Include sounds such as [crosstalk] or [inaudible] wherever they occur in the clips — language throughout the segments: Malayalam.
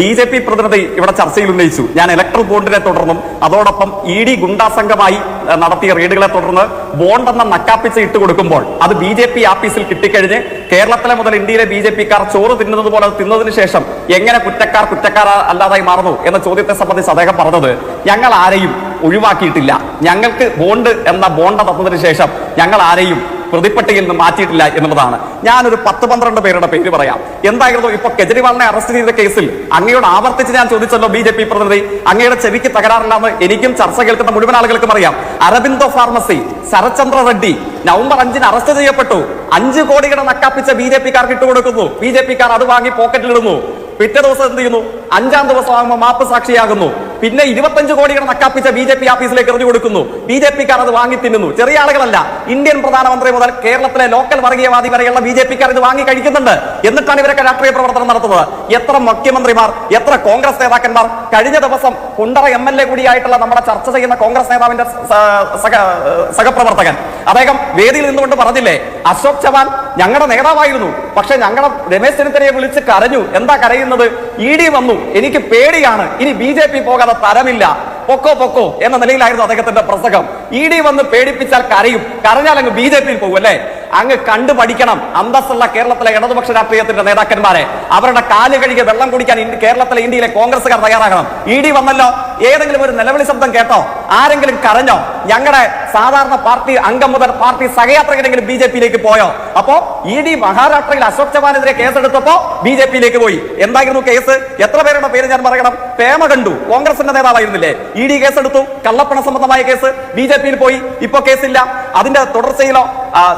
ബി ജെ പി പ്രതിനിധി ഇവിടെ ചർച്ചയിൽ ഉന്നയിച്ചു. ഞാൻ ഇലക്ട്രൽ ബോണ്ടിനെ തുടർന്നും അതോടൊപ്പം ഇ ഡി ഗുണ്ടാസംഘമായി നടത്തിയ റെയ്ഡുകളെ തുടർന്ന് ബോണ്ട് എന്ന നക്കാപ്പിച്ച ഇട്ട് കൊടുക്കുമ്പോൾ അത് ബി ജെ പി ആഫീസിൽ കിട്ടിക്കഴിഞ്ഞ് കേരളത്തിലെ മുതൽ ഇന്ത്യയിലെ ബി ജെ പിക്കാർ ചോറ് തിന്നുന്നത് പോലെ തിന്നതിന് ശേഷം എങ്ങനെ കുറ്റക്കാർ കുറ്റക്കാർ അല്ലാതായി മാറുന്നു എന്ന ചോദ്യത്തെ സംബന്ധിച്ച് അദ്ദേഹം പറഞ്ഞത് ഞങ്ങൾ ആരെയും ഒഴിവാക്കിയിട്ടില്ല. ഞങ്ങൾക്ക് ബോണ്ട് എന്ന ബോണ്ട് തന്നതിന് ശേഷം ഞങ്ങൾ ആരെയും പ്രതിപ്പട്ടികയിൽ നിന്ന് മാറ്റിയിട്ടില്ല എന്നുള്ളതാണ്. ഞാനൊരു പത്ത് പന്ത്രണ്ട് പേരുടെ പേര് പറയാം. എന്തായിരുന്നു ഇപ്പൊ കെജ്രിവാളിനെ അറസ്റ്റ് ചെയ്ത കേസിൽ അങ്ങയോട് ആവർത്തിച്ച് ഞാൻ ചോദിച്ചല്ലോ ബി ജെ പി പ്രതിനിധി അങ്ങയുടെ ചെവിക്ക് തകരാറില്ലാന്ന് എനിക്കും ചർച്ച കേൾക്കുന്ന മുഴുവൻ ആളുകൾക്കും അറിയാം. അരബിന്ദോ ഫാർമസി ശരത്ചന്ദ്ര റെഡ്ഡി നവംബർ അഞ്ചിന് അറസ്റ്റ് ചെയ്യപ്പെട്ടു. അഞ്ച് കോടിയുടെ നക്കാപ്പിച്ച ബി ജെ പിക്കാർക്ക് ഇട്ടുകൊടുക്കുന്നു ബി ജെ പിക്കാർ അത് വാങ്ങി പോക്കറ്റിലിടുന്നു പിറ്റേ ദിവസം എന്ത് ചെയ്യുന്നു? അഞ്ചാം ദിവസം ആകുമ്പോൾ മാപ്പ് സാക്ഷിയാകുന്നു. പിന്നെ ഇരുപത്തഞ്ച് കോടിയുടെ നക്കാപ്പിച്ച ബി ജെ പി ഓഫീസിലേക്ക് എറിഞ്ഞു കൊടുക്കുന്നു. ബി ജെ പിക്കാർ അത് വാങ്ങി തിന്നുന്നു. ചെറിയ ആളുകളല്ല. ഇന്ത്യൻ പ്രധാനമന്ത്രി മുതൽ കേരളത്തിലെ ലോക്കൽ വർഗീയവാദി വരെയുള്ള ബി ജെ പിക്കാർ ഇത് വാങ്ങി കഴിക്കുന്നുണ്ട്. എന്നിട്ടാണ് ഇവരൊക്കെ രാഷ്ട്രീയ പ്രവർത്തനം നടത്തുന്നത്. എത്ര മുഖ്യമന്ത്രിമാർ എത്ര കോൺഗ്രസ് നേതാക്കന്മാർ കഴിഞ്ഞ ദിവസം കുണ്ടറ എം എൽ എ കൂടിയായിട്ടുള്ള നമ്മുടെ ചർച്ച ചെയ്യുന്ന കോൺഗ്രസ് നേതാവിന്റെ സഹ- സഹപ്രവർത്തകൻ. അദ്ദേഹം വേദിയിൽ നിന്നുകൊണ്ട് പറഞ്ഞില്ലേ അശോക് ചവാൻ ഞങ്ങളുടെ നേതാവായിരുന്നു. പക്ഷെ ഞങ്ങളുടെ രമേശ് ചെന്നിത്തലയെ വിളിച്ച് കരഞ്ഞു. എന്താ കരയുന്നത്? ഇ ഡി വന്നു. എനിക്ക് പേടിയാണ്. ഇനി ബി പോകാതെ തരമില്ല. പൊക്കോ പൊക്കോ എന്ന നിലയിലായിരുന്നു അദ്ദേഹത്തിന്റെ പ്രസംഗം. ഇ ഡി വന്ന് പേടിപ്പിച്ചാൽ കരയും. കരഞ്ഞാൽ അങ്ങ് ബി ജെ പിയിൽ പോകും അല്ലേ? അങ്ങ് കണ്ടു പഠിക്കണം അന്തസ്സുള്ള കേരളത്തിലെ ഇടതുപക്ഷ രാഷ്ട്രീയത്തിന്റെ നേതാക്കന്മാരെ. അവരുടെ കാൽ കഴുകിയ വെള്ളം കുടിക്കാൻ കേരളത്തിലെ ഇന്ത്യയിലെ കോൺഗ്രസ്സുകാർ തയ്യാറാകണം. ഇ ഡി വന്നല്ലോ ഏതെങ്കിലും ഒരു നിലവിളി ശബ്ദം കേട്ടോ? ആരെങ്കിലും കരഞ്ഞോ? ഞങ്ങളുടെ സാധാരണ പാർട്ടി അംഗം മുതൽ പാർട്ടി സഹയാത്രകരെങ്കിലും ബി ജെ പിയിലേക്ക് പോയോ? അപ്പോ ഇ ഡി മഹാരാഷ്ട്രയിൽ അശോക് ചവാനെതിരെ കേസെടുത്തപ്പോ ബി ജെ പിയിലേക്ക് പോയി. എന്തായിരുന്നു കേസ്? എത്ര പേരുടെ പേര് ഞാൻ പറയണം പേമ കണ്ടു കോൺഗ്രസിന്റെ നേതാവായിരുന്നില്ലേ? ഇ ഡി കേസെടുത്തു കള്ളപ്പണ സംബന്ധമായ കേസ് ബി ജെ പിയിൽ പോയി. ഇപ്പൊ കേസില്ല. അതിന്റെ തുടർച്ചയിലോ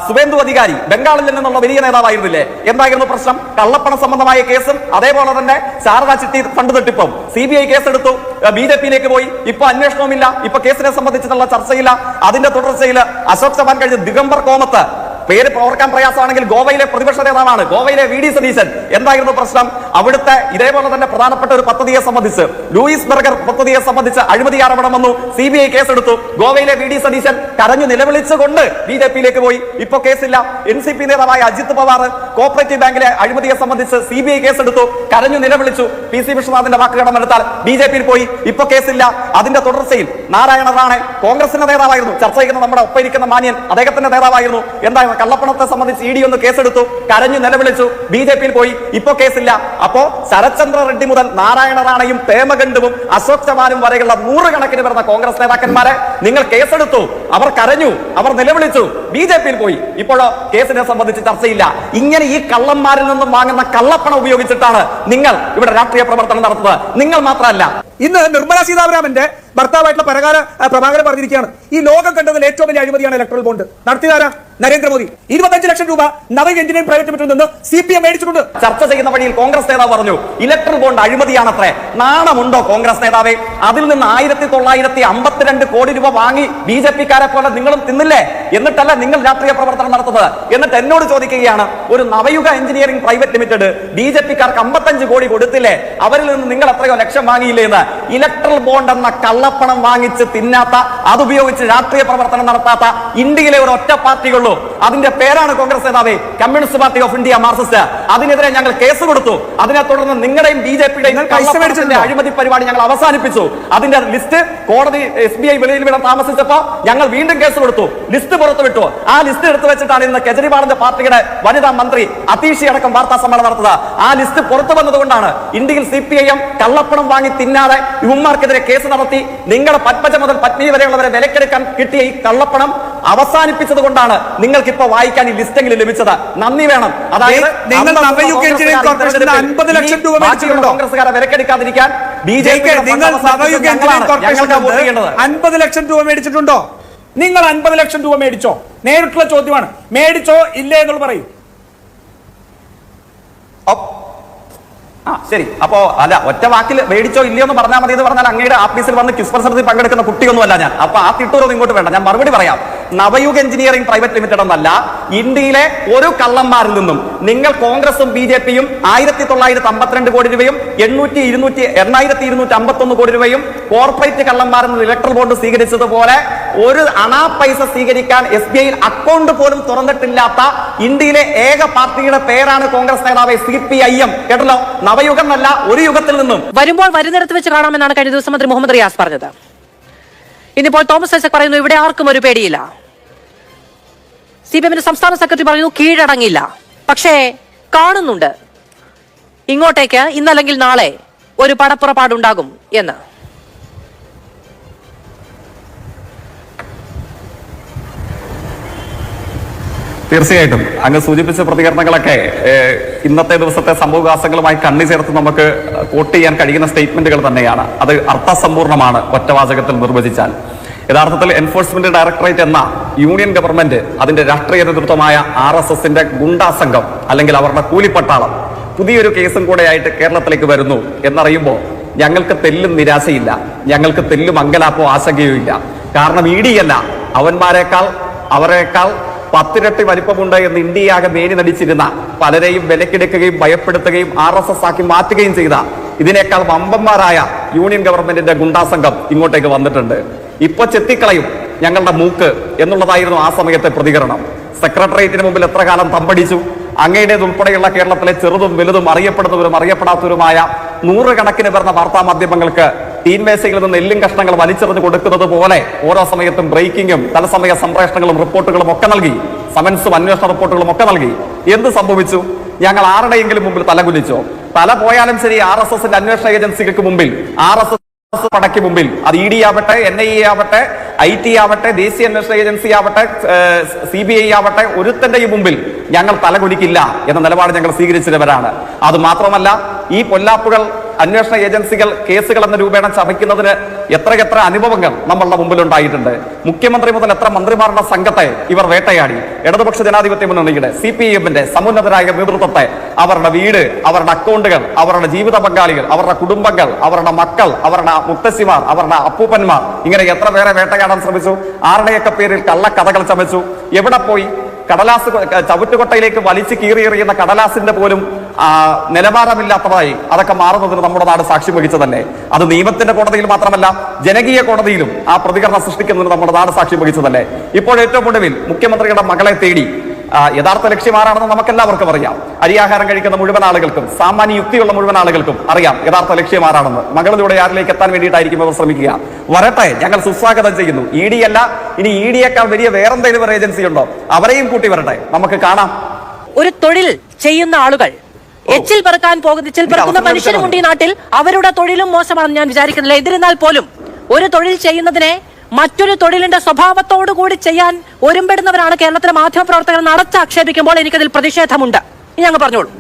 സുവേന്ദു അധികാരി ബംഗാളിൽ നിന്നുള്ള വലിയ നേതാവായിരുന്നില്ലേ? എന്തായിരുന്നു പ്രശ്നം? കള്ളപ്പണ സംബന്ധമായ കേസും അതേപോലെ തന്നെ ശാരദാ ചിട്ടി ഫണ്ട് തട്ടിപ്പും. സി ബി ഐ കേസെടുത്തു ബി ജെ പിയിലേക്ക് പോയി. ഇപ്പൊ അന്വേഷണവുമില്ല. ഇപ്പൊ കേസിനെ സംബന്ധിച്ചിട്ടുള്ള ചർച്ചയില്ല. അതിന്റെ തുടർച്ചയിൽ അശോക് ചവാൻ കഴിഞ്ഞ ദിഗംബർ കോമത്ത് പേര് ഓർക്കാൻ പ്രയാസമാണെങ്കിൽ ഗോവയിലെ പ്രതിപക്ഷ നേതാവാണ്. ഗോവയിലെ വി ഡി സതീശൻ. എന്തായിരുന്നു പ്രശ്നം? അവിടുത്തെ ഇതേപോലെ തന്നെ പ്രധാനപ്പെട്ട ഒരു പദ്ധതിയെ സംബന്ധിച്ച് ലൂയിസ് ബർഗർ പദ്ധതിയെ സംബന്ധിച്ച് അഴിമതി ആരോപണം വന്നു സി ബി ഐ കേസെടുത്തു. ഗോവയിലെ വി ഡി സതീശൻ കരഞ്ഞു നിലവിളിച്ചുകൊണ്ട് ബി ജെ പിയിലേക്ക് പോയി. ഇപ്പൊ കേസില്ല. എൻ സി പി നേതാവായ അജിത് പവാർ കോപ്പറേറ്റീവ് ബാങ്കിലെ അഴിമതിയെ സംബന്ധിച്ച് സി ബി ഐ കേസെടുത്തു കരഞ്ഞു നിലവിളിച്ചു. പി സി വിശ്വനാഥിന്റെ വാക്കുകടം എടുത്താൽ ബി ജെ പിയിൽ പോയി. ഇപ്പൊ കേസില്ല. അതിന്റെ തുടർച്ചയിൽ നാരായണ റാണെ കോൺഗ്രസിന്റെ നേതാവായിരുന്നു. ചർച്ച ചെയ്യുന്ന നമ്മുടെ ഒപ്പം ഇരിക്കുന്ന മാന്യൻ അദ്ദേഹത്തിന്റെ നേതാവായിരുന്നു. എന്താ കള്ളപ്പണത്തെ സംബന്ധിച്ച് ഇ ഡി ഒന്ന് കേസെടുത്തു കരഞ്ഞു നിലവിളിച്ചു. ബി ജെ പിയിൽ പോയി ഇപ്പൊ കേസില്ല. അപ്പോ ശരത്ചന്ദ്ര റെഡ്ഡി മുതൽ നാരായണ റാണയും പേമഗണ്ഡുവും അശോക് ചവാനും വരെയുള്ള നൂറുകണക്കിന് വരുന്ന കോൺഗ്രസ് നേതാക്കന്മാരെ നിങ്ങൾ കേസെടുത്തു. അവർ കരഞ്ഞു അവർ നിലവിളിച്ചു. ബി ജെ പിയിൽ പോയി. ഇപ്പോഴോ കേസിനെ സംബന്ധിച്ച് ചർച്ചയില്ല. ഇങ്ങനെ ഈ കള്ളന്മാരിൽ നിന്നും വാങ്ങുന്ന കള്ളപ്പണം ഉപയോഗിച്ചിട്ടാണ് നിങ്ങൾ ഇവിടെ രാഷ്ട്രീയ പ്രവർത്തനം നടത്തുന്നത്. നിങ്ങൾ മാത്രമല്ല. ഇന്ന് നിർമ്മല സീതാരാമന്റെ ഭർത്താവായിട്ടുള്ള പരകാല പ്രഭാകരൻ പറഞ്ഞിരിക്കുകയാണ്. ഈ ലോകം കണ്ടതിൽ ഏറ്റവും വലിയ അഴിമതിയാണ് ഇലക്ട്രൽ ബോണ്ട് നടത്തിയതാരാ? നരേന്ദ്രമോദി. ഇരുപത്തഞ്ച് ലക്ഷം രൂപ നവ എഞ്ചിനീയറിംഗ് പ്രൈവറ്റ് ലിമിറ്റഡിൽ നിന്ന് സി പി എം മേടിച്ചിട്ടുണ്ട്. ചർച്ച ചെയ്യുന്ന വഴിയിൽ കോൺഗ്രസ് നേതാവ് പറഞ്ഞു ഇലക്ട്രൽ ബോണ്ട് അഴിമതിയാണത്രേ. നാണമുണ്ടോ കോൺഗ്രസ് നേതാവേ? അതിൽ നിന്ന് ആയിരത്തി തൊള്ളായിരത്തി അമ്പത്തിരണ്ട് കോടി രൂപ വാങ്ങി ബി ജെ പിക്കാരെ പോലെ നിങ്ങളും തിന്നില്ലേ? എന്നിട്ടല്ല നിങ്ങൾ രാഷ്ട്രീയ പ്രവർത്തനം നടത്തുന്നത്. എന്നിട്ട് എന്നോട് ചോദിക്കുകയാണ് ഒരു Navayuga engineering private limited B J പിക്കാർക്ക് അമ്പത്തഞ്ച് കോടി കൊടുത്തില്ലേ? അവരിൽ നിന്ന് നിങ്ങൾ എത്രയോ ലക്ഷം വാങ്ങിയില്ലേ എന്ന്. ഇലക്ട്രൽ ബോണ്ട് എന്ന കള്ളപ്പണം വാങ്ങിച്ച് തിന്നാത്ത അതുപയോഗിച്ച് രാഷ്ട്രീയ പ്രവർത്തനം നടത്താത്ത ഇന്ത്യയിലെ ഒരു ഒറ്റ പാർട്ടിയുള്ളൂ. അതിന്റെ പേരാണ് കോൺഗ്രസ് നേതാവേ communist party of India Marxist. അതിനെതിരെ ഞങ്ങൾ കേസ് കൊടുത്തു. അതിനെ തുടർന്ന് നിങ്ങളുടെയും ബി ജെ പിയുടെയും? അഴിമതി പരിപാടി ഞങ്ങൾ അവസാനിപ്പിച്ചു. അതിന്റെ ലിസ്റ്റ് കോടതി എസ് ബി ഐ വെളിയിൽ വിടാൻ താമസിച്ചപ്പോ ഞങ്ങൾ വീണ്ടും കേസ് കൊടുത്തു. ലിസ്റ്റ് പുറത്തുവിട്ടു. ആ ലിസ്റ്റ് എടുത്തു വെച്ചിട്ടാണ് ഇന്ന് കെജ്രിവാളിന്റെ പാർട്ടിയുടെ വനിതാ മന്ത്രി അതീഷി അടക്കം വാർത്താ സമ്മേളനം നടത്തുന്നത് ആ ലിസ്റ്റ് പുറത്തു വന്നതുകൊണ്ടാണ് ഇന്ത്യയിൽ സി പി ഐ എം കള്ളപ്പണം വാങ്ങി തിന്നാതെ ഇവന്മാർക്കെതിരെ കേസ് നടത്തി നിങ്ങളുടെ പത്മജ മുതൽ പത്നി വരെയുള്ളവരെ വിലക്കെടുക്കാൻ കിട്ടിയ ഈ കള്ളപ്പണം അവസാനിപ്പിച്ചത് കൊണ്ടാണ് നിങ്ങൾക്ക് ഇപ്പൊ വായിക്കാൻ ഈ ലിസ്റ്റെങ്കിലും ലഭിച്ചത് നന്ദി വേണം. അതായത് 50 ലക്ഷം രൂപ? കോൺഗ്രസ്സുകാരെ വിലക്കെടുക്കാതിരിക്കാൻ ബി ജെ പി നിങ്ങൾ അൻപത് ലക്ഷം രൂപ മേടിച്ചിട്ടുണ്ടോ? നിങ്ങൾ അൻപത് ലക്ഷം രൂപ മേടിച്ചോ? നേരിട്ടുള്ള ചോദ്യമാണ്. മേടിച്ചോ ഇല്ലേ എന്നുള്ള പറയും. ആ ശരി. അപ്പോ അല്ല ഒറ്റ വാക്കിൽ മേടിച്ചോ ഇല്ലയോ എന്ന് പറഞ്ഞാൽ മതി എന്ന് പറഞ്ഞാൽ അങ്ങയുടെ ആഫീസിൽ വന്ന് ക്വിസ് മത്സരത്തിൽ പങ്കെടുക്കുന്ന കുട്ടിയൊന്നുമല്ല ഞാൻ. അപ്പൊ ആ തിട്ടൂരൊന്നും ഇങ്ങോട്ട് വേണ്ട. ഞാൻ മറുപടി പറയാം. നവയുഗ എഞ്ചിനീയറിംഗ് പ്രൈവറ്റ് ലിമിറ്റഡ് എന്നല്ല ഇന്ത്യയിലെ ഒരു കള്ളന്മാരിൽ നിന്നും നിങ്ങൾ കോൺഗ്രസും ബി ജെ പിയും ആയിരത്തി തൊള്ളായിരത്തി അമ്പത്തിരണ്ട് കോടി രൂപയും എണ്ണൂറ്റി ഇരുന്നൂറ്റി എണ്ണായിരത്തി ഇരുന്നൂറ്റി അമ്പത്തൊന്ന് കോടി രൂപയും കോർപ്പറേറ്റ് കള്ളന്മാരിൽ നിന്ന് ഇലക്ട്രൽ ബോണ്ട് സ്വീകരിച്ചതുപോലെ ഒരു അണാ പൈസ സ്വീകരിക്കാൻ എസ് ബി ഐയിൽ അക്കൗണ്ട് പോലും തുറന്നിട്ടില്ലാത്ത ഇന്ത്യയിലെ ഏക പാർട്ടിയുടെ പേരാണ് കോൺഗ്രസ് നേതാവ് സി പി ഐ എം. കേട്ടല്ലോ? നവയുഗം എന്നല്ല ഒരു യുഗത്തിൽ നിന്നും. വരുമ്പോൾ വരുന്നിടത്ത് വെച്ച് കാണാമെന്നാണ് കഴിഞ്ഞ ദിവസം മന്ത്രി മുഹമ്മദ് റിയാസ് പറഞ്ഞത്. ഇന്നിപ്പോൾ തോമസ് ഐസക് പറയുന്നു ഇവിടെ ആർക്കും ഒരു പേടിയില്ല. സി പി എമ്മിന്റെ സംസ്ഥാന സെക്രട്ടറി പറയുന്നു കീഴടങ്ങില്ല. പക്ഷേ കാണുന്നുണ്ട്. ഇങ്ങോട്ടേക്ക് ഇന്നല്ലെങ്കിൽ നാളെ ഒരു പടപ്പുറപ്പാടുണ്ടാകും എന്ന്. തീർച്ചയായിട്ടും. അങ്ങ് സൂചിപ്പിച്ച പ്രതികരണങ്ങളൊക്കെ ഇന്നത്തെ ദിവസത്തെ സംഭവവികാസങ്ങളുമായി കണ്ണി ചേർത്ത് നമുക്ക് കോട്ട് ചെയ്യാൻ കഴിയുന്ന സ്റ്റേറ്റ്മെന്റുകൾ തന്നെയാണ്. അത് അർത്ഥസമ്പൂർണമാണ് ഒറ്റവാചകത്തിൽ നിർവചിച്ചാൽ. യഥാർത്ഥത്തിൽ എൻഫോഴ്സ്മെന്റ് ഡയറക്ടറേറ്റ് എന്ന യൂണിയൻ ഗവൺമെന്റ് അതിന്റെ രാഷ്ട്രീയ നേതൃത്വമായ ആർ എസ് എസിന്റെ ഗുണ്ടാസംഘം അല്ലെങ്കിൽ അവരുടെ കൂലിപ്പട്ടാളം പുതിയൊരു കേസും കൂടെയായിട്ട് കേരളത്തിലേക്ക് വരുന്നു എന്നറിയുമ്പോൾ ഞങ്ങൾക്ക് തെല്ലും നിരാശയില്ല. ഞങ്ങൾക്ക് തെല്ലും അങ്കലാപ്പോ ആശങ്കയോ ഇല്ല. കാരണം ഇ ഡി അല്ല. അവന്മാരെക്കാൾ അവരെക്കാൾ പത്തിരട്ടി വലിപ്പമുണ്ട് എന്ന് ഇന്ത്യയാകെ മേനി നടിച്ചിരുന്ന പലരെയും വിലക്കെടുക്കുകയും ഭയപ്പെടുത്തുകയും ആർ എസ് എസ് ആക്കി മാറ്റുകയും ചെയ്ത ഇതിനേക്കാൾ വമ്പന്മാരായ യൂണിയൻ ഗവൺമെന്റിന്റെ ഗുണ്ടാസംഘം ഇങ്ങോട്ടേക്ക് വന്നിട്ടുണ്ട്. ഇപ്പൊ ചെത്തിക്കളയും ഞങ്ങളുടെ മൂക്ക് എന്നുള്ളതായിരുന്നു ആ സമയത്തെ പ്രതികരണം. സെക്രട്ടേറിയറ്റിന് മുമ്പിൽ എത്ര കാലം തമ്പടിച്ചു? അങ്ങയുടേത് ഉൾപ്പെടെയുള്ള കേരളത്തിലെ ചെറുതും വലുതും അറിയപ്പെടുന്നവരും അറിയപ്പെടാത്തവരുമായ നൂറുകണക്കിന് വരുന്ന വാർത്താ മാധ്യമങ്ങൾക്ക് തീൻമേശയിൽ നിന്ന് എല്ലും കഷ്ണങ്ങൾ വലിച്ചെറിഞ്ഞ് കൊടുക്കുന്നത് പോലെ ഓരോ സമയത്തും ബ്രേക്കിങ്ങും തലസമയ സംപ്രേഷണങ്ങളും റിപ്പോർട്ടുകളും ഒക്കെ നൽകി. സമൻസും അന്വേഷണ റിപ്പോർട്ടുകളും ഒക്കെ നൽകി. എന്ത് സംഭവിച്ചു? ഞങ്ങൾ ആരുടെയെങ്കിലും മുമ്പിൽ തലകുലിച്ചോ തല പോയാലും ശരി ആർ എസ് എസിന്റെ അന്വേഷണ ഏജൻസികൾക്ക് മുമ്പിൽ ആർ എസ് എസ് പടയ്ക്ക് മുമ്പിൽ. അത് ഇ ഡി ആവട്ടെ എൻ ഐ എ ആവട്ടെ ഐ ടി ആവട്ടെ ദേശീയ അന്വേഷണ ഏജൻസി ആവട്ടെ സി ബി ഐ ആവട്ടെ ഒരുത്തന്റെയും മുമ്പിൽ ഞങ്ങൾ തലകുലിക്കില്ല എന്ന നിലപാട് ഞങ്ങൾ സ്വീകരിച്ചവരാണ് അത് മാത്രമല്ല ഈ പൊല്ലാപ്പുകൾ അന്വേഷണ ഏജൻസികൾ കേസുകൾ എന്ന രൂപേണ ചമയ്ക്കുന്നതിന് എത്രയെത്ര അനുഭവങ്ങൾ നമ്മളുടെ മുമ്പിൽ ഉണ്ടായിട്ടുണ്ട് മുഖ്യമന്ത്രി മുതൽ എത്ര മന്ത്രിമാരുടെ സംഘത്തെ ഇവർ വേട്ടയാടി. ഇടതുപക്ഷ ജനാധിപത്യ മുന്നണിയുടെ സി പി എമ്മിന്റെ സമുന്നതരായ നേതൃത്വത്തെ അവരുടെ വീട് അവരുടെ അക്കൗണ്ടുകൾ അവരുടെ ജീവിത പങ്കാളികൾ അവരുടെ കുടുംബങ്ങൾ അവരുടെ മക്കൾ അവരുടെ മുത്തശ്ശിമാർ അവരുടെ അപ്പൂപ്പന്മാർ ഇങ്ങനെ എത്ര പേരെ വേട്ടയാടാൻ ശ്രമിച്ചു? ആരുടെയൊക്കെ പേരിൽ കള്ളക്കഥകൾ ചമച്ചു? എവിടെ പോയി? കടലാസ് ചവിട്ടുകൊട്ടയിലേക്ക് വലിച്ചു കീറിയെറിയുന്ന കടലാസിന്റെ പോലും നിലവാരമില്ലാത്തതായി അതൊക്കെ മാറുന്നതിന് നമ്മുടെ നാട് സാക്ഷ്യം തന്നെ അത് നിയമത്തിന്റെ കോടതിയിൽ മാത്രമല്ല ജനകീയ കോടതിയിലും ആ പ്രതികരണം സൃഷ്ടിക്കുന്നതിന് നമ്മുടെ നാട് സാക്ഷ്യം വഹിച്ചതല്ലേ? ഇപ്പോൾ ഏറ്റവും ഒടുവിൽ മുഖ്യമന്ത്രിയുടെ മകളെ തേടി യഥാർത്ഥ ലക്ഷ്യം ആരാണെന്ന് നമുക്കെല്ലാവർക്കും അറിയാം. അരിയാഹാരം കഴിക്കുന്ന മുഴുവൻ ആളുകൾക്കും സാമാന്യ യുക്തിയുള്ള മുഴുവൻ ആളുകൾക്കും അറിയാം യഥാർത്ഥ ലക്ഷ്യം ആരാണെന്ന് മകളിലൂടെ ആരിലേക്ക് എത്താൻ വേണ്ടിയിട്ടായിരിക്കും അവർ ശ്രമിക്കുക. വരട്ടെ ഞങ്ങൾ സുസ്വാഗതം ചെയ്യുന്നു. ഇ ഡി അല്ല ഇനി ഇ ഡിയേക്കാൾ വലിയ വേറെന്തെങ്കിലും ഒരു ഏജൻസി ഉണ്ടോ? അവരെയും കൂട്ടി വരട്ടെ. നമുക്ക് കാണാം. ഒരു തൊഴിൽ ചെയ്യുന്ന ആളുകൾ എച്ചിൽ പറക്കാൻ പോകുന്ന എച്ചിൽ പറക്കുന്ന മനുഷ്യരുമുണ്ട് ഈ നാട്ടിൽ. അവരുടെ തൊഴിലും മോശമാണെന്ന് ഞാൻ വിചാരിക്കുന്നില്ല. എന്നിരുന്നാൽ പോലും ഒരു തൊഴിൽ ചെയ്യുന്നതിനെ മറ്റൊരു തൊഴിലിന്റെ സ്വഭാവത്തോടു കൂടി ചെയ്യാൻ ഒരുമ്പെടുന്നവരാണ് കേരളത്തിലെ മാധ്യമപ്രവർത്തകർ നടച്ചാക്ഷേപിക്കുമ്പോൾ എനിക്കതിൽ പ്രതിഷേധമുണ്ട്. ഇനി അങ്ങ് പറഞ്ഞോളൂ.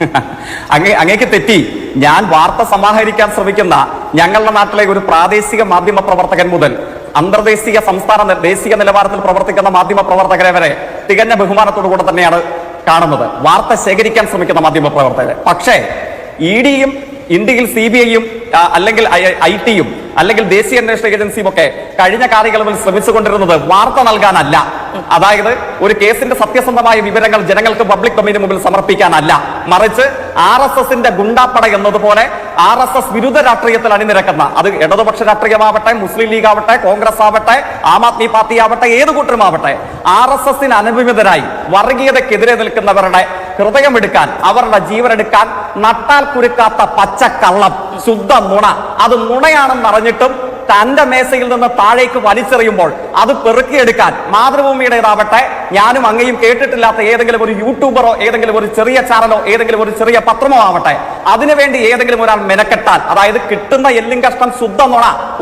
[laughs] അങ്ങേ അങ്ങേക്ക് തെറ്റി. ഞാൻ വാർത്ത സമാഹരിക്കാൻ ശ്രമിക്കുന്ന ഞങ്ങളുടെ നാട്ടിലെ ഒരു പ്രാദേശിക മാധ്യമ പ്രവർത്തകൻ മുതൽ അന്തർദേശീയ സംസ്ഥാന ദേശീയ നിലവാരത്തിൽ പ്രവർത്തിക്കുന്ന മാധ്യമ പ്രവർത്തകരെ വരെ തികഞ്ഞ ബഹുമാനത്തോടു കൂടെ തന്നെയാണ് കാണുന്നത്. വാർത്ത ശേഖരിക്കാൻ ശ്രമിക്കുന്ന മാധ്യമ പ്രവർത്തകരെ. പക്ഷേ ഇ ഡിയും ഇന്ത്യയിൽ സി ബി ഐയും അല്ലെങ്കിൽ ഐ ടിയും അല്ലെങ്കിൽ ദേശീയ അന്വേഷണ ഏജൻസിയും ഒക്കെ കഴിഞ്ഞ കാലയളവിൽ ശ്രമിച്ചുകൊണ്ടിരുന്നത് വാർത്ത നൽകാനല്ല. അതായത് ഒരു കേസിന്റെ സത്യസന്ധമായ വിവരങ്ങൾ ജനങ്ങൾക്ക് പബ്ലിക് ഡൊമൈനു മുമ്പിൽ സമർപ്പിക്കാനല്ല. മറിച്ച് ആർ എസ് എസിന്റെ ഗുണ്ടാപ്പട എന്നതുപോലെ ആർ എസ് എസ് വിരുദ്ധ രാഷ്ട്രീയത്തിൽ അണിനിരക്കുന്ന അത് ഇടതുപക്ഷ രാഷ്ട്രീയമാവട്ടെ മുസ്ലിം ലീഗ് ആവട്ടെ കോൺഗ്രസ് ആവട്ടെ ആം ആദ്മി പാർട്ടി ആവട്ടെ ഏത് കൂട്ടരുമാവട്ടെ ആർ എസ് എസിന് അനുഭവിതരായി വർഗീയതക്കെതിരെ നിൽക്കുന്നവരുടെ ഹൃദയമെടുക്കാൻ അവരുടെ ജീവനെടുക്കാൻ നട്ടാൽ കുരുക്കാത്ത പച്ചക്കള്ളം ശുദ്ധ നുണ അത് നുണയാണെന്ന് അറിഞ്ഞിട്ടും തന്റെ മേശയിൽ നിന്ന് താഴേക്ക് വലിച്ചെറിയുമ്പോൾ അത് പെറുക്കിയെടുക്കാൻ മാതൃഭൂമിയുടേതാവട്ടെ ഞാനും അങ്ങയും കേട്ടിട്ടില്ലാത്ത ഏതെങ്കിലും ഒരു യൂട്യൂബറോ ഏതെങ്കിലും ഒരു ചെറിയ ചാനലോ ഏതെങ്കിലും ഒരു ചെറിയ പത്രമോ ആവട്ടെ അതിനുവേണ്ടി ഏതെങ്കിലും ഒരാൾ മെനക്കെട്ടാൽ അതായത് കിട്ടുന്ന എല്ലും കഷ്ടം ശുദ്ധ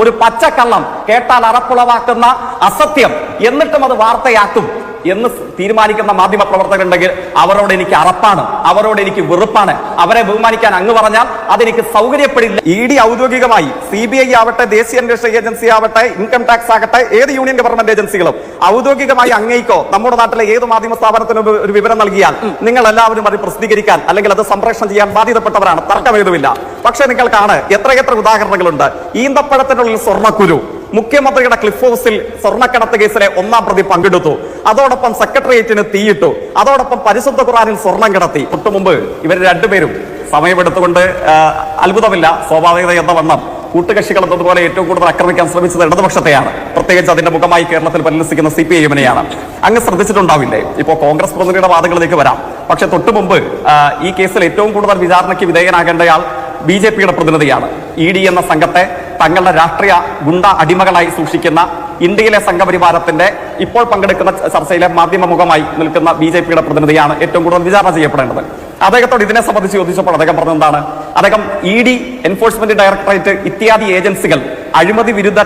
ഒരു പച്ചക്കള്ളം കേട്ടാൽ അറപ്പുളവാക്കുന്ന അസത്യം എന്നിട്ടും അത് വാർത്തയാക്കും. എന്ന് തീരുമാനിക്കുന്ന മാധ്യമ പ്രവർത്തകരുണ്ടെങ്കിൽ അവരോട് എനിക്ക് അറപ്പാണ് അവരോട് എനിക്ക് വെറുപ്പാണ്. അവരെ ബഹുമാനിക്കാൻ അങ്ങ് പറഞ്ഞാൽ അതെനിക്ക് സൗകര്യപ്പെടില്ല. ഇ ഡി ഔദ്യോഗികമായി സി ബി ഐ ആവട്ടെ ദേശീയ അന്വേഷണ ഏജൻസി ആവട്ടെ ഇൻകം ടാക്സ് ആകട്ടെ ഏത് യൂണിയൻ ഗവൺമെന്റ് ഏജൻസികളും ഔദ്യോഗികമായി അങ്ങേക്കോ നമ്മുടെ നാട്ടിലെ ഏത് മാധ്യമ സ്ഥാപനത്തിന് ഒരു- വിവരം നൽകിയാൽ നിങ്ങൾ എല്ലാവരും അത് പ്രസിദ്ധീകരിക്കാൻ അല്ലെങ്കിൽ അത് സംപ്രേഷണം ചെയ്യാൻ ബാധ്യതപ്പെട്ടവരാണ്. തർക്കമേതുമില്ല. പക്ഷെ നിങ്ങൾക്കാണ് എത്രയെത്ര ഉദാഹരണങ്ങളുണ്ട്. ഈന്തപ്പഴത്തിനുള്ളിൽ സ്വർണക്കുരു മുഖ്യമന്ത്രിയുടെ ക്ലിഫ് ഹൗസിൽ സ്വർണക്കടത്ത് കേസിലെ ഒന്നാം പ്രതി പങ്കെടുത്തു. അതോടൊപ്പം സെക്രട്ടേറിയറ്റിന് തീയിട്ടു. അതോടൊപ്പം പരിശുദ്ധ ഖുറാനിൽ സ്വർണം കടത്തി. തൊട്ടു മുമ്പ് ഇവർ രണ്ടുപേരും സമയമെടുത്തുകൊണ്ട് അത്ഭുതമില്ല സ്വാഭാവികത എന്ന വണ്ണം. കൂട്ടുകക്ഷികൾ എന്നതുപോലെ ഏറ്റവും കൂടുതൽ ആക്രമിക്കാൻ ശ്രമിച്ചത് ഇടതുപക്ഷത്തെയാണ്. പ്രത്യേകിച്ച് അതിന്റെ മുഖമായി കേരളത്തിൽ പരിലസിക്കുന്ന സി പി ഐ എമ്മിനെയാണ്. അങ്ങ് ശ്രദ്ധിച്ചിട്ടുണ്ടാവില്ലേ? ഇപ്പോൾ കോൺഗ്രസ് പ്രതിനിധിയുടെ വാദങ്ങളിലേക്ക് വരാം. പക്ഷെ തൊട്ടു മുമ്പ് ഈ കേസിൽ ഏറ്റവും കൂടുതൽ വിചാരണയ്ക്ക് വിധേയനാകേണ്ടയാൾ ബി ജെ പിയുടെ പ്രതിനിധിയാണ്. ഇ ഡി എന്ന സംഘത്തെ തങ്ങളുടെ രാഷ്ട്രീയ ഗുണ്ട അടിമകളായി സൂക്ഷിക്കുന്ന ഇന്ത്യയിലെ സംഘപരിവാരത്തിന്റെ ഇപ്പോൾ പങ്കെടുക്കുന്ന ചർച്ചയിലെ മാധ്യമമുഖമായി നിൽക്കുന്ന ബി ജെ പിയുടെ പ്രതിനിധിയാണ് ഏറ്റവും കൂടുതൽ വിചാരണ ചെയ്യപ്പെടേണ്ടത്. അദ്ദേഹത്തോട് ഇതിനെ സംബന്ധിച്ച് ചോദിച്ചപ്പോൾ അദ്ദേഹം പറഞ്ഞെന്താണ് അദ്ദേഹം ഇ ഡി എൻഫോഴ്സ്മെന്റ് ഡയറക്ടറേറ്റ് ഇത്യാദി ഏജൻസികൾ അഴിമതി വിരുദ്ധ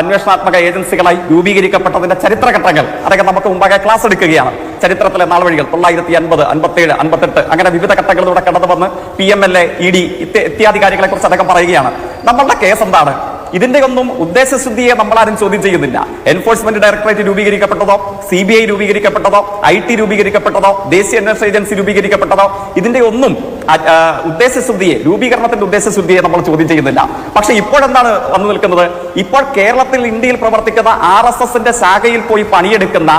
അന്വേഷണാത്മക ഏജൻസികളായി രൂപീകരിക്കപ്പെട്ടതിന്റെ ചരിത്രഘട്ടങ്ങൾ അദ്ദേഹം നമുക്ക് മുമ്പാകെ ക്ലാസ് എടുക്കുകയാണ്. ചരിത്രത്തിലെ നാൾവഴികൾ തൊള്ളായിരത്തി അൻപത് അൻപത്തേഴ് അൻപത്തെട്ട് അങ്ങനെ വിവിധ ഘട്ടങ്ങളിലൂടെ കടന്നു വന്ന് P M L A E D ഇത്യാദി കാര്യങ്ങളെ കുറിച്ച് അദ്ദേഹം പറയുകയാണ്. നമ്മളുടെ കേസ് എന്താണ്? ഇതിന്റെ ഒന്നും ഉദ്ദേശശുദ്ധിയെ നമ്മളാരും ചോദ്യം ചെയ്യുന്നില്ല. എൻഫോഴ്സ്മെന്റ് ഡയറക്ടറേറ്റ് രൂപീകരിക്കപ്പെട്ടതോ സി ബി ഐ രൂപീകരിക്കപ്പെട്ടതോ ഐ ടി രൂപീകരിക്കപ്പെട്ടതോ ദേശീയ അന്വേഷണ ഏജൻസി രൂപീകരിക്കപ്പെട്ടതോ ഇതിന്റെ ഒന്നും ഉദ്ദേശശുദ്ധിയെ രൂപീകരണത്തിന്റെ ഉദ്ദേശശുദ്ധിയെ നമ്മൾ ചോദ്യം ചെയ്യുന്നില്ല. പക്ഷെ ഇപ്പോഴെന്താണ് വന്നു നിൽക്കുന്നത്? ഇപ്പോൾ കേരളത്തിൽ ഇന്ത്യയിൽ പ്രവർത്തിക്കുന്ന ആർ എസ് എസിന്റെ ശാഖയിൽ പോയി പണിയെടുക്കുന്ന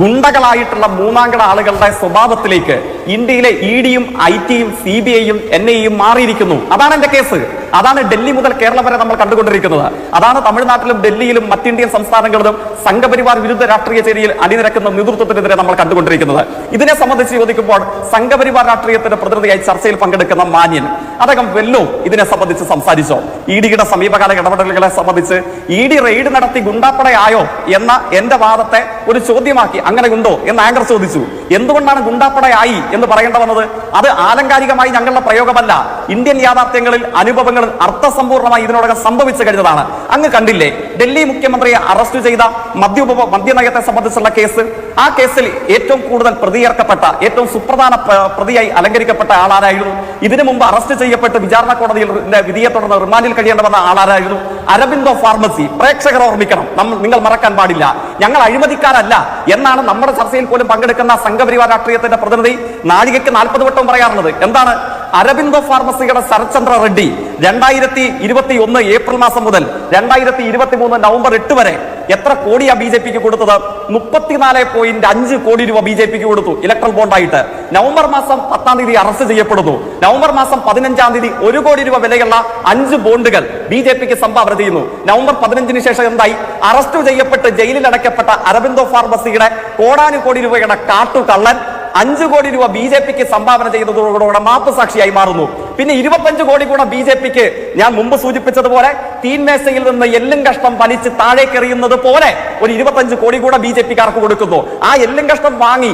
ഗുണ്ടകളായിട്ടുള്ള മൂന്നാംകട ആളുകളുടെ സ്വഭാവത്തിലേക്ക് ഇന്ത്യയിലെ ഇ ഡിയും ഐ ടിയും സി ബി ഐയും എൻ ഐയും മാറിയിരിക്കുന്നു. അതാണ് എന്റെ കേസ്. അതാണ് ഡൽഹി മുതൽ കേരളം വരെ നമ്മൾ കണ്ടുകൊണ്ടിരിക്കുന്നത്. അതാണ് തമിഴ്നാട്ടിലും ഡൽഹിയിലും മറ്റിന്ത്യൻ സംസ്ഥാനങ്ങളിലും സംഘപരിവാർ വിരുദ്ധ രാഷ്ട്രീയ ചേരിയിൽ അണിനിരക്കുന്ന നേതൃത്വത്തിനെതിരെ നമ്മൾ കണ്ടുകൊണ്ടിരിക്കുന്നത്. ഇതിനെ സംബന്ധിച്ച് ചോദിക്കുമ്പോൾ സംഘപരിവാർ രാഷ്ട്രീയത്തിന്റെ പ്രതിനിധിയായി ചർച്ചയിൽ പങ്കെടുക്കുന്ന മാന്യൻ. അദ്ദേഹം വെല്ലോ ഇതിനെ സംബന്ധിച്ച് സംസാരിച്ചോ? ഇ ഡിയുടെ സമീപകാല ഇടപെടലുകളെ സംബന്ധിച്ച് ഇ ഡി റെയ്ഡ് നടത്തി ഗുണ്ടാപ്പടയായോ എന്ന എന്റെ വാദത്തെ ഒരു ചോദ്യമാക്കി അങ്ങനെ ഉണ്ടോ എന്ന് ആങ്കർ ചോദിച്ചു. എന്തുകൊണ്ടാണ് ഗുണ്ടാപ്പടയായി എന്ന് പറയേണ്ട വന്നത്? അത് ആലങ്കാരികമായി ഞങ്ങളുടെ പ്രയോഗമല്ല. ഇന്ത്യൻ യാഥാർത്ഥ്യങ്ങളിൽ അനുഭവങ്ങൾ അർത്ഥസമ്പൂർണമായി ഇതിനോടകം സംഭവിച്ചു കഴിഞ്ഞതാണ്. അങ്ങ് കണ്ടില്ലേ ഡൽഹി മുഖ്യമന്ത്രിയെ അറസ്റ്റ് ചെയ്ത മദ്യ മദ്യനയത്തെ സംബന്ധിച്ചുള്ള കേസ്? ആ കേസിൽ ഏറ്റവും കൂടുതൽ പ്രതിയേർക്കപ്പെട്ട ഏറ്റവും സുപ്രധാന പ്രതിയായി അലങ്കരിക്കപ്പെട്ട ആളാരായിരുന്നു? ഇതിനു മുമ്പ് അറസ്റ്റ് ചെയ്യപ്പെട്ട് വിചാരണ കോടതിയിൽ വിധിയെ തുടർന്ന് റിമാൻഡിൽ കഴിയേണ്ട വന്ന ആളാരായിരുന്നു? അരബിന്ദോ ഫാർമസി. പ്രേക്ഷകർ ഓർമ്മിക്കണം നിങ്ങൾ മറക്കാൻ പാടില്ല. ഞങ്ങൾ അഴിമതിക്കാരല്ല എന്നാണ് നമ്മുടെ ചർച്ചയിൽ പോലും പങ്കെടുക്കുന്ന സംഘപരിവാർ രാഷ്ട്രീയത്തിന്റെ പ്രതിനിധി നാഴികയ്ക്ക് നാൽപ്പത് വട്ടം പറയാറുള്ളത്. എന്താണ്? അരബിന്ദോ ഫാർമസിയുടെ ശരത്ചന്ദ്ര റെഡ്ഡി രണ്ടായിരത്തി ഇരുപത്തി ഒന്ന് ഏപ്രിൽ മാസം മുതൽ രണ്ടായിരത്തി ഇരുപത്തി മൂന്ന് നവംബർ എട്ട് വരെ എത്ര കോടിയാ ബി ജെ പിക്ക് കൊടുത്തത്? മുപ്പത്തിനാല് പോയിന്റ് അഞ്ച് കോടി രൂപ ബി ജെ പിക്ക് കൊടുത്തു ഇലക്ട്രൽ ബോണ്ടായിട്ട്. നവംബർ മാസം പത്താം തീയതി അറസ്റ്റ് ചെയ്യപ്പെടുന്നു. നവംബർ മാസം പതിനഞ്ചാം തീയതി ഒരു കോടി രൂപ വിലയുള്ള അഞ്ച് ബോണ്ടുകൾ ബി ജെ പിക്ക് സംഭാവന ചെയ്യുന്നു. നവംബർ പതിനഞ്ചിന് ശേഷം എന്തായി? അറസ്റ്റ് ചെയ്യപ്പെട്ട് ജയിലിൽ അടയ്ക്കപ്പെട്ട അരബിന്ദോ ഫാർമസിയുടെ കോടാനുകോടി രൂപയുടെ കാട്ടുകള്ളൻ അഞ്ചു കോടി രൂപ ബി ജെ പിക്ക് സംഭാവന ചെയ്തതോടുകൂടെ മാപ്പ് സാക്ഷിയായി മാറുന്നു. പിന്നെ ഇരുപത്തഞ്ച് കോടി കൂടെ ബി ജെ പിക്ക് ഞാൻ മുമ്പ് സൂചിപ്പിച്ചതുപോലെ തീൻമേശയിൽ നിന്ന് എല്ലും കഷ്ടം വലിച്ച് താഴേക്കെറിയുന്നത് പോലെ ഒരു ഇരുപത്തഞ്ച് കോടി കൂടെ ബി ജെ പിക്കാർക്ക് കൊടുക്കുന്നു. ആ എല്ലും കഷ്ടം വാങ്ങി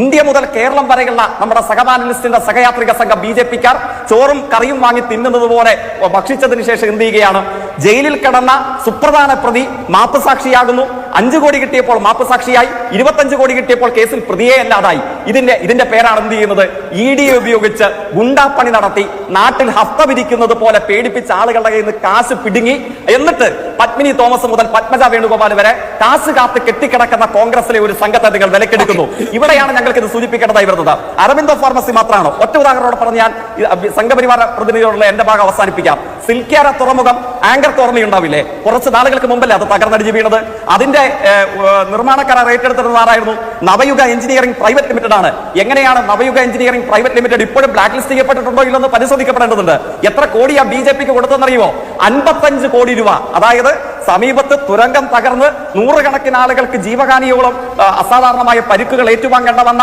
ഇന്ത്യ മുതൽ കേരളം വരെയുള്ള നമ്മുടെ സഹപാനലിസ്റ്റിന്റെ സഹയാത്രിക സംഘം ബി ജെ പിക്കാർ ചോറും കറിയും വാങ്ങി തിന്നുന്നത് പോലെ ഭക്ഷിച്ചതിന് ശേഷം എന്ത് ചെയ്യുകയാണ്? ജയിലിൽ കിടന്ന സുപ്രധാന പ്രതി മാപ്പ് സാക്ഷിയാകുന്നു അഞ്ചു കോടി കിട്ടിയപ്പോൾ മാപ്പ് സാക്ഷിയായി ഇരുപത്തഞ്ച് കോടി കിട്ടിയപ്പോൾ കേസിൽ പ്രതിയെ അല്ലാതായി. ഇതിന്റെ ഇതിന്റെ പേരാണ് എന്ത് ചെയ്യുന്നത്? ഇ ഡി ഉപയോഗിച്ച് ഗുണ്ടാപ്പണി നടത്തി നാട്ടിൽ ഹസ്ത വിരിക്കുന്നത് പോലെ പേടിപ്പിച്ച ആളുകളുടെ കയ്യിൽ നിന്ന് കാശ് പിടുങ്ങി. എന്നിട്ട് പത്മിനി തോമസ് മുതൽ പത്മജ വേണുഗോപാൽ വരെ കാശ് കാത്ത് കെട്ടിക്കിടക്കുന്ന കോൺഗ്രസിലെ ഒരു സംഘത്തെ നിങ്ങൾ വിലക്കെടുക്കുന്നു ഇവിടെയാണ് ഞങ്ങൾക്ക് ഇത് സൂചിപ്പിക്കേണ്ടതായി വരുന്നത്. അരവിന്ദോ ഫാർമസി മാത്രമാണ് ഒറ്റ ഉദാഹരണത്തോടെ പറഞ്ഞ് ഞാൻ സംഘപരിവാര പ്രതിനിധിയോടുള്ള എന്റെ ഭാഗം അവസാനിപ്പിക്കാം. സിൽക്കിയാര തുറമുഖം ആങ്കർ ഓർമ്മയുണ്ടാവില്ലേ കുറച്ച് നാളുകൾക്ക് മുമ്പല്ലേ അത് തകർന്നടിഞ്ഞ് വീണത്? അതിന്റെ നിർമ്മാണ കരാർ ഏറ്റെടുത്തിരുന്നത് ആരായിരുന്നു? നവയുഗ എഞ്ചിനീയറിംഗ് പ്രൈവറ്റ് ലിമിറ്റഡ് ആണ്. എങ്ങനെയാണ് നവയുഗ എഞ്ചിനീയറിംഗ് പ്രൈവറ്റ് ലിമിറ്റഡ് ഇപ്പോഴും ബ്ലാക്ക് ലിസ്റ്റ് ചെയ്യപ്പെട്ടിട്ടുണ്ടോ ഇല്ലെന്ന് പരിശോധിക്കപ്പെടേണ്ടതുണ്ട്. എത്ര കോടിയാ ബി ജെ പിക്ക് കൊടുത്തെന്നറിയുമോ അൻപത്തഞ്ച് കോടി രൂപ. അതായത് സമീപത്ത് തുരങ്കം തകർന്ന് നൂറുകണക്കിന് ആളുകൾക്ക് ജീവഹാനിയോളം അസാധാരണമായ പരിക്കുകൾ ഏറ്റുവാങ്ങേണ്ട വന്ന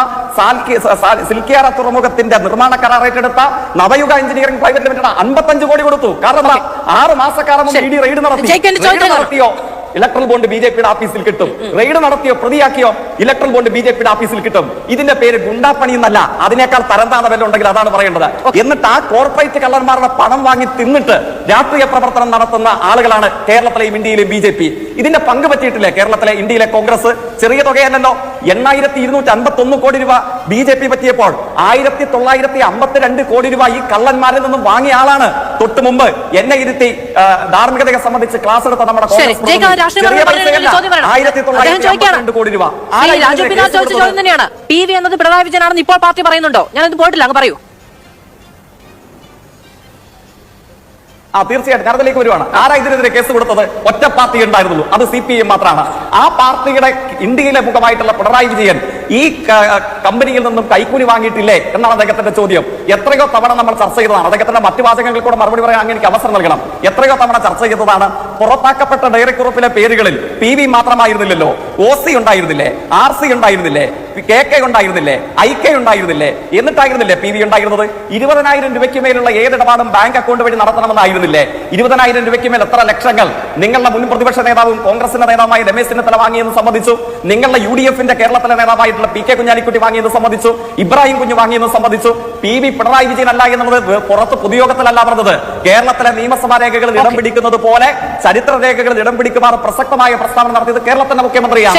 സിൽക്കിയാറ തുറമുഖത്തിന്റെ നിർമ്മാണ കരാർ ഏറ്റെടുത്ത നവയുഗ എഞ്ചിനീയറിംഗ് പ്രൈവറ്റ് ലിമിറ്റഡ് അൻപത്തഞ്ച് കോടി കൊടുത്തു. കാരണം ആറ് മാസക്കാലം റെയ്ഡ് നടത്തി. നടത്തിയോ? ഇലക്ട്രൽ ബോണ്ട് ബി ജെ പിയുടെ ഓഫീസിൽ കിട്ടും. റെയ്ഡ് നടത്തിയോ പ്രതിയാക്കിയോ ഇലക്ട്രൽ ബോണ്ട് ബി ജെ പിയുടെ ഓഫീസിൽ കിട്ടും. ഇതിന്റെ പേര് ഗുണ്ടാപ്പണി എന്നല്ല അതിനേക്കാൾ തരംതാണ വല്ല ഉണ്ടെങ്കിൽ അതാണ് പറയേണ്ടത്. എന്നിട്ട് ആ കോർപ്പറേറ്റ് കള്ളന്മാരുടെ പണം വാങ്ങി തിന്നിട്ട് രാഷ്ട്രീയ പ്രവർത്തനം നടത്തുന്ന ആളുകളാണ് കേരളത്തിലെയും ഇന്ത്യയിലെയും ബി ജെ പി. ഇതിന്റെ പങ്ക് പറ്റിയിട്ടില്ലേ? കേരളത്തിലെ ഇന്ത്യയിലെ കോൺഗ്രസ് ചെറിയ തുകയല്ലല്ലോ. എണ്ണായിരത്തി ഇരുന്നൂറ്റി അൻപത്തി ഒന്ന് കോടി രൂപ ബി ജെ പി പറ്റിയപ്പോൾ ആയിരത്തി തൊള്ളായിരത്തി അമ്പത്തിരണ്ട് കോടി രൂപ ഈ കള്ളന്മാരിൽ നിന്നും വാങ്ങിയ ആളാണ്. തൊട്ട് മുമ്പ് എന്നെ ഇരുത്തി ധാർമ്മികതയെ സംബന്ധിച്ച് ക്ലാസ് എടുത്ത നമ്മുടെ. ആയിരത്തി തൊള്ളായിരത്തി കോടി രൂപ. പി വി എന്നത് പിണറായി വിജയനാണെന്ന് ഇപ്പോൾ പാർട്ടി പറയുന്നുണ്ടോ? ഞാനത് പോയിട്ടില്ല അങ്ങ് പറയൂ. ആ തീർച്ചയായിട്ടും. ഞാൻ വരുവാണ്. ആരാ ഇതിനെതിരെ കേസ് കൊടുത്തത്? ഒറ്റ പാർട്ടി ഉണ്ടായിരുന്നുള്ളൂ. അത് സി പി എം മാത്രമാണ്. ആ പാർട്ടിയുടെ ഇന്ത്യയിലെ മുഖമായിട്ടുള്ള പിണറായി വിജയൻ ഈ കമ്പനിയിൽ നിന്നും കൈക്കൂലി വാങ്ങിയിട്ടില്ലേ എന്നാണ് അദ്ദേഹത്തിന്റെ ചോദ്യം. എത്രയോ തവണ നമ്മൾ ചർച്ച ചെയ്തതാണ്. അദ്ദേഹത്തിന്റെ മറ്റു വാചകങ്ങൾ കൂടെ മറുപടി പറയാൻ അങ്ങനെ അവസരം നൽകണം. എത്രയോ തവണ ചർച്ച ചെയ്തതാണ്. പുറത്താക്കപ്പെട്ട ഡയറി കുറിപ്പിലെ പേരുകളിൽ പി വി മാത്രമായിരുന്നില്ലല്ലോ. ഒ സി ഉണ്ടായിരുന്നില്ലേ? ആർ സി ഉണ്ടായിരുന്നില്ലേ? കെ കെ ഉണ്ടായിരുന്നില്ലേ? ഐ കെ ഉണ്ടായിരുന്നില്ലേ? എന്നിട്ടായിരുന്നില്ലേ പി വി ഉണ്ടായിരുന്നത്? ഇരുപതിനായിരം രൂപയ്ക്ക് മേലുള്ള ഏതിടപാടും ബാങ്ക് അക്കൗണ്ട് വഴി നടത്തണമെന്നായിരുന്നില്ലേ? ഇരുപതിനായിരം രൂപയ്ക്ക് മേൽ എത്ര ലക്ഷങ്ങൾ നിങ്ങളുടെ മുൻ പ്രതിപക്ഷ നേതാവും കോൺഗ്രസിന്റെ നേതാവായ രമേശ് ചെന്നിത്തല വാങ്ങിയെന്ന് സംബന്ധിച്ചു നിങ്ങളുടെ യു ഡി എഫിന്റെ കേരളത്തിലെ നേതാവായിട്ടുള്ള പി കെ കുഞ്ഞാലിക്കുട്ടി വാങ്ങിയെന്ന് സംബന്ധിച്ചു ഇബ്രാഹിം കുഞ്ഞു വാങ്ങിയെന്ന് സംബന്ധിച്ചു പി വി പിണറായി വിജയൻ അല്ല എന്നുള്ളത് പുറത്ത് പൊതുയോഗത്തിലല്ല പറഞ്ഞത്. കേരളത്തിലെ നിയമസഭാ രേഖകളിൽ ഇടം പിടിക്കുന്നത് പോലെ ചരിത്ര രേഖകളിൽ ഇടം പിടിക്കുമാർ പ്രസക്തമായ പ്രസ്താവന നടത്തിയത് കേരളത്തിന്റെ മുഖ്യമന്ത്രിയാണ്?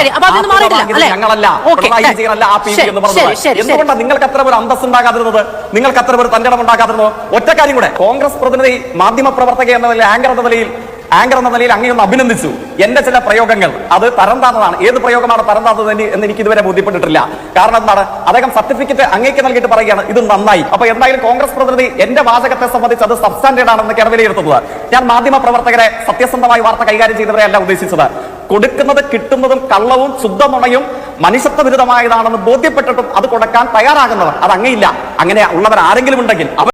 ഞങ്ങളല്ല. പിണറായി വിജയൻ അല്ല ആ പി വി എന്ന് പറഞ്ഞത്. എന്തുകൊണ്ടാണ് നിങ്ങൾക്ക് അത്ര ഒരു അന്തസ് ഉണ്ടാകാതിരുന്നത്? നിങ്ങൾക്ക് അത്ര ഒരു തന്റെ ഉണ്ടാകാതിരുന്നത്? ഒറ്റ കാര്യം കൂടെ. കോൺഗ്രസ് പ്രതിനിധി മാധ്യമ പ്രവർത്തക എന്ന നിലയിൽ ആങ്കർ എന്ന നിലയിൽ ആങ്കർ എന്ന നിലയിൽ അങ്ങനെയൊന്ന് അഭിനന്ദിച്ചു. എന്റെ ചില പ്രയോഗങ്ങൾ അത് തരം താന്നതാണ് ഏത് പ്രയോഗമാണ് തരം താന്നത് എന്ന് എനിക്ക് ഇതുവരെ ബോധ്യപ്പെട്ടിട്ടില്ല. കാരണം എന്താണ്? അദ്ദേഹം സർട്ടിഫിക്കറ്റ് അങ്ങേക്ക് നൽകിയിട്ട് പറയുകയാണ് ഇത് നന്നായി. അപ്പൊ എന്തായാലും കോൺഗ്രസ് പ്രതിനിധി എന്റെ വാചകത്തെ സംബന്ധിച്ച് അത് സബ്സ്റ്റാൻഡേർഡ് ആണെന്നൊക്കെയാണ് വിലയിരുത്തുന്നത് ഞാൻ മാധ്യമ പ്രവർത്തകരെ സത്യസന്ധമായി വാർത്ത കൈകാര്യം ചെയ്തവരെയല്ല ഉദ്ദേശിച്ചത്. കൊടുക്കുന്നത് കിട്ടുന്നതും കള്ളവും ശുദ്ധമുണയും മനുഷ്യത്വ വിരുദ്ധമായതാണെന്ന് ബോധ്യപ്പെട്ടിട്ടും അത് കൊടുക്കാൻ തയ്യാറാകുന്നവർ അത് അങ്ങയില്ല. അങ്ങനെ ഉള്ളവർ ആരെങ്കിലും ഉണ്ടെങ്കിൽ അവർ